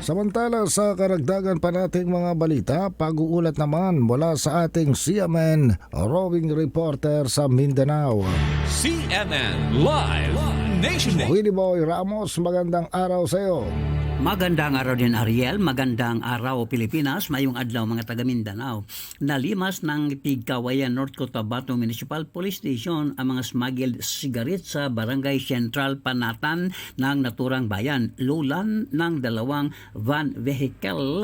Samantala sa karagdagan pa nating mga balita, pag-uulat naman mula sa ating CMN roving reporter sa Mindanao. CNN Live Nationwide. Willie Boy Ramos, magandang araw sa iyo. Magandang araw din Ariel, magandang araw Pilipinas, mayong adlaw mga taga Mindanao. Nalimas ng Tigkawayan North Cotabato Municipal Police Station ang mga smuggled sigaret sa Barangay Central Panatan ng naturang bayan. Lulan ng dalawang van vehicle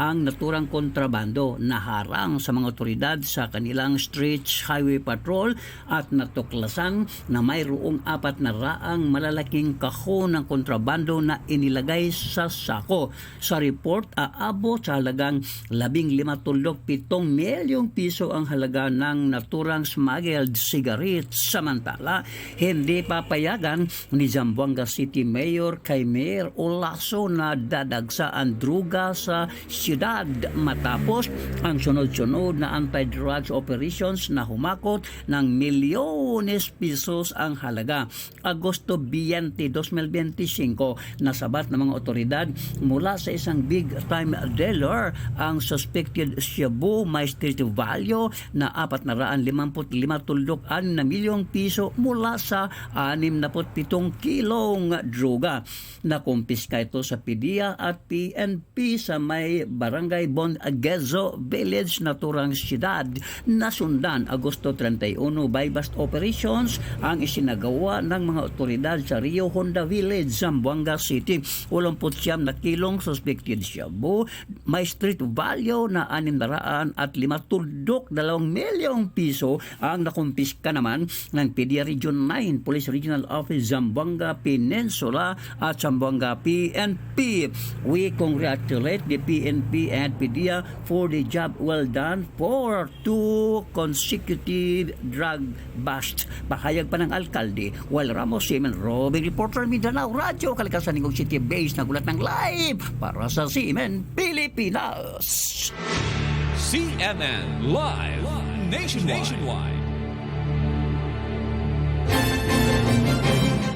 ang naturang kontrabando naharang sa mga otoridad sa kanilang Streets Highway Patrol at natuklasan na mayroong apat na raang malalaking kahon ng kontrabando na inilagay sa sako. Sa report, aabot sa halagang 15.7 milyong piso ang halaga ng naturang smuggled cigarettes. Samantala, hindi papayagan ni Zamboanga City Mayor kay Mayor Olaso na dadagsa ang druga sa siyudad matapos ang sunod-sunod na anti-drugs operations na humakot ng milyones pisos ang halaga. Agosto 20, 2025, nasabat ng mga otoridad mula sa isang big-time dealer ang suspected Shabu may street value na 455 tuldukan na milyong piso mula sa 67 kilong droga. Nakumpiska ito sa PDEA at PNP sa may Barangay Bon Agezo Village naturang siyudad. Nasundan Agosto 31 by bust operations ang isinagawa ng mga otoridad sa Rio Honda Village, Zamboanga City. 89 na kilong suspected shabu, may street value na 600 at 5 tuldok 2 milyong piso ang nakumpiska naman ng PDEA Region 9 Police Regional Office Zamboanga Peninsula at Zamboanga PNP. We congratulate the PNP and PDEA for the job well done for two consecutive drug busts. Pahayag pa ng alkalde, while Ramos Semen Robin Reporter Mindanao Radio, Kalikasan ng City Base na gulat ng live para sa Semen Pilipinas. CNN Live Nationwide.